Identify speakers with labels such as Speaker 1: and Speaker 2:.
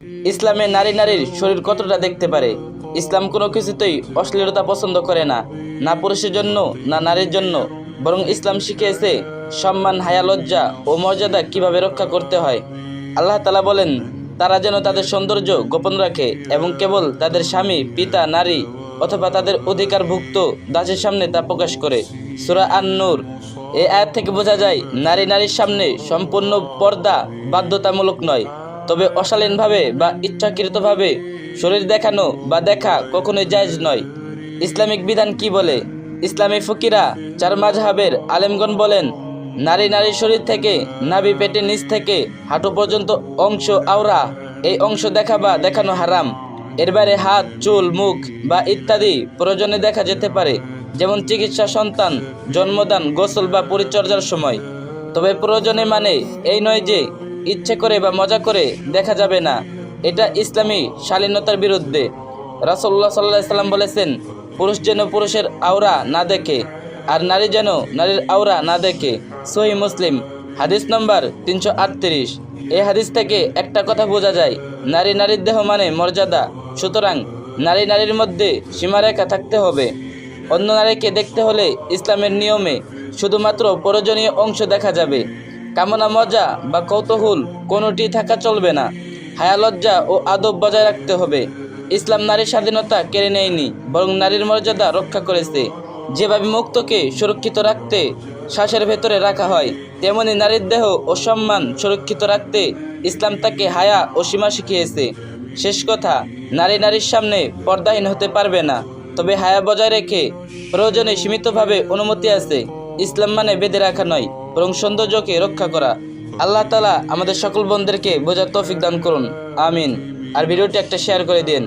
Speaker 1: ইসলামে নারী নারীর শরীর কতটা দেখতে পারে? ইসলাম কোনো কিছুতেই অশ্লীলতা পছন্দ করে না না পুরুষের জন্য, না নারীর জন্য। বরং ইসলাম শিখিয়েছে সম্মান, হায়া, লজ্জা ও মর্যাদা কীভাবে রক্ষা করতে হয়। আল্লাহ তালা বলেন, তারা যেন তাদের সৌন্দর্য গোপন রাখে এবং কেবল তাদের স্বামী, পিতা, নারী অথবা তাদের অধিকারভুক্ত দাসের সামনে তা প্রকাশ করে। সুরা আন নূর এই আয়াত থেকে বোঝা যায়, নারী নারীর সামনে সম্পূর্ণ পর্দা বাধ্যতামূলক নয়। তবে অশালীনভাবে বা ইচ্ছাকৃতভাবে শরীর দেখানো বা দেখা কখনোই জায়জ নয়। ইসলামিক বিধান কি বলে? ইসলামী ফকিরা, চার মাঝহাবের আলেমগণ বলেন, নারী নারীর শরীর থেকে, নাভি পেটে নিচ থেকে, হাঁটু পর্যন্ত অংশ আওরা, এই অংশ দেখা বা দেখানো হারাম। এর বাইরে হাত, চুল, মুখ বা ইত্যাদি প্রয়োজনে দেখা যেতে পারে, যেমন চিকিৎসা সন্তান, জন্মদান, গোসল বা পরিচর্যার সময়। তবে প্রয়োজনে মানে এই নয় যে ইচ্ছে করে বা মজা করে দেখা যাবে না। এটা ইসলামী শালীনতার বিরুদ্ধে। রাসল্লাহ সাল্লাহ সাল্লাম বলেছেন, পুরুষ যেন পুরুষের আওরা না দেখে, আর নারী যেন নারীর আওরা না দেখে। সহি মুসলিম, হাদিস নম্বর তিনশো আটত্রিশ। এই হাদিস থেকে একটা কথা বোঝা যায়, নারী নারীর দেহ মানে মর্যাদা। সুতরাং নারী নারীর মধ্যে সীমারেখা থাকতে হবে। অন্য নারীকে দেখতে হলে ইসলামের নিয়মে শুধুমাত্র প্রয়োজনীয় অংশ দেখা যাবে। কামনা, মজা বা কৌতূহল কোনোটি থাকা চলবে না। হায়া, লজ্জা ও আদব বজায় রাখতে হবে। ইসলাম নারীর স্বাধীনতা কেড়ে নেয়নি, বরং নারীর মর্যাদা রক্ষা করেছে। যেভাবে মুক্তকে সুরক্ষিত রাখতে শ্বাসের ভেতরে রাখা হয়, তেমনি নারীর দেহ ও সম্মান সুরক্ষিত রাখতে ইসলাম তাকে হায়া ও সীমা শিখিয়েছে। শেষ কথা, নারী নারীর সামনে পর্দাহীন হতে পারবে না, তবে হায়া বজায় রেখে প্রয়োজনে সীমিতভাবে অনুমতি আছে। ইসলাম মানে বেঁধে রাখা নয়, বরং সৌন্দর্যকে রক্ষা করা। আল্লাহ তালা আমাদের সকল বন্ধুদেরকে বোঝার তৌফিক দান করুন। আমিন। আর ভিডিওটি একটা শেয়ার করে দিন।